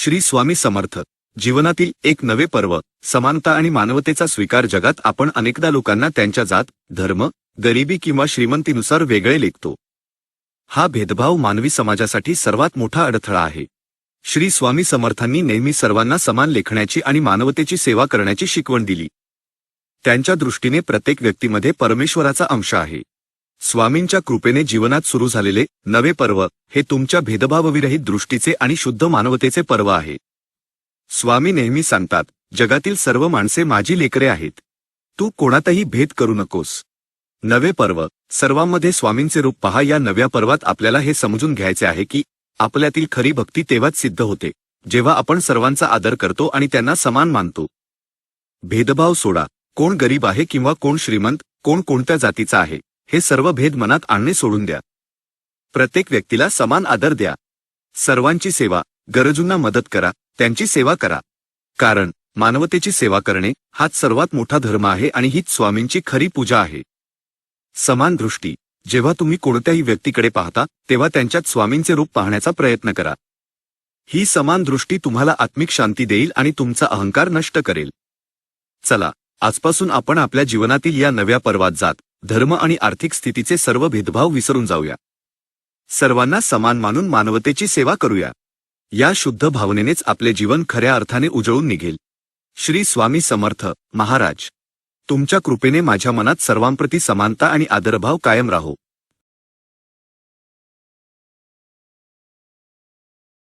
श्री स्वामी समर्थ. जीवनातील एक नवे पर्व समानता आणि मानवतेचा स्वीकार जगात आपण अनेकदा लोकांना त्यांच्या जात धर्म गरिबी किंवा श्रीमंतीनुसार वेगळे लेखतो. हा भेदभाव मानवी समाजासाठी सर्वात मोठा अडथळा आहे. श्री स्वामी समर्थांनी नेहमी सर्वांना समान लेखण्याची आणि मानवतेची सेवा करण्याची शिकवण दिली. त्यांच्या दृष्टीने प्रत्येक व्यक्तीमध्ये परमेश्वराचा अंश आहे. स्वामींच्या कृपेने जीवनात सुरू झालेले नवे पर्व हे तुमच्या भेदभावविरहित दृष्टीचे आणि शुद्ध मानवतेचे पर्व आहे. स्वामी नेहमी सांगतात जगातील सर्व माणसे माझी लेकरे आहेत. तू कोणातही भेद करू नकोस. नवे पर्व सर्वांमध्ये स्वामींचे रूप पहा. या नव्या पर्वात आपल्याला हे समजून घ्यायचे आहे की आपल्यातील खरी भक्ती तेव्हाच सिद्ध होते जेव्हा आपण सर्वांचा आदर करतो आणि त्यांना समान मानतो. भेदभाव सोडा. कोण गरीब आहे किंवा कोण श्रीमंत कोण कोणत्या जातीचा आहे? हे सर्व भेद मनात आणणे सोडून द्या. प्रत्येक व्यक्तीला समान आदर द्या. सर्वांची सेवा गरजूंना मदत करा त्यांची सेवा करा. कारण मानवतेची सेवा करणे हाच सर्वात मोठा धर्म आहे आणि हीच स्वामींची खरी पूजा आहे. समान दृष्टी जेव्हा तुम्ही कोणत्याही व्यक्तीकडे पाहता तेव्हा त्यांच्यात स्वामींचे रूप पाहण्याचा प्रयत्न करा. ही समान दृष्टी तुम्हाला आत्मिक शांती देईल आणि तुमचा अहंकार नष्ट करेल. चला आजपासून आपण आपल्या जीवनातील या नव्या पर्वात जात धर्म आणि आर्थिक स्थितीचे सर्व भेदभाव विसरून जाऊया. सर्वांना समान मानून मानवतेची सेवा करूया. या शुद्ध भावनेनेच आपले जीवन खऱ्या अर्थाने उजळून निघेल. श्री स्वामी समर्थ महाराज. तुमच्या कृपेने माझ्या मनात सर्वांप्रती समानता आणि आदरभाव कायम राहो.